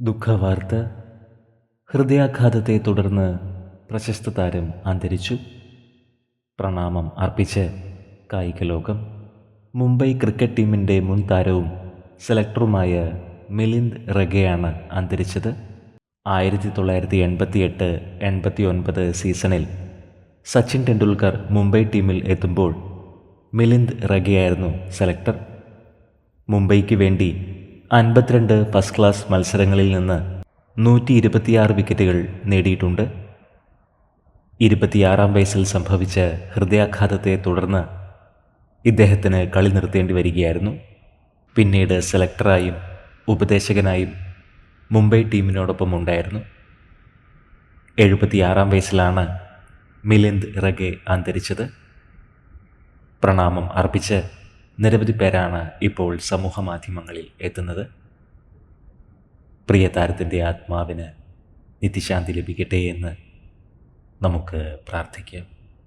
ദുഃഖവാർത്ത ഹൃദയാഘാതത്തെ തുടർന്ന് പ്രശസ്ത താരം അന്തരിച്ചു. പ്രണാമം അർപ്പിച്ച് കായിക ലോകം മുംബൈ ക്രിക്കറ്റ് ടീമിന്റെ മുൻ താരവും സെലക്ടറുമായ മിലിന്ദ് റഗയാണ് അന്തരിച്ചത്. ആയിരത്തി തൊള്ളായിരത്തി എൺപത്തി എട്ട് എൺപത്തി ഒൻപത് സീസണിൽ സച്ചിൻ ടെണ്ടുൽക്കർ മുംബൈ ടീമിൽ എത്തുമ്പോൾ മിലിന്ദ് റഗയായിരുന്നു സെലക്ടർ. മുംബൈക്ക് വേണ്ടി അൻപത്തിരണ്ട് ഫസ്റ്റ് ക്ലാസ് മത്സരങ്ങളിൽ നിന്ന് നൂറ്റി ഇരുപത്തിയാറ് വിക്കറ്റുകൾ നേടിയിട്ടുണ്ട്. ഇരുപത്തിയാറാം വയസ്സിൽ സംഭവിച്ച ഹൃദയാഘാതത്തെ തുടർന്ന് ഇദ്ദേഹത്തിന് കളി നിർത്തേണ്ടി വരികയായിരുന്നു. പിന്നീട് സെലക്ടറായും ഉപദേശകനായും മുംബൈ ടീമിനോടൊപ്പം ഉണ്ടായിരുന്നു. എഴുപത്തിയാറാം വയസ്സിലാണ് മിലിന്ദ് റഗെ അന്തരിച്ചത്. പ്രണാമം അർപ്പിച്ച് നിരവധി പേരാണ് ഇപ്പോൾ സമൂഹ മാധ്യമങ്ങളിൽ എത്തുന്നത്. പ്രിയ താരത്തിന്റെ ആത്മാവിന് നിത്യശാന്തി ലഭിക്കട്ടെ എന്ന് നമുക്ക് പ്രാർത്ഥിക്കാം.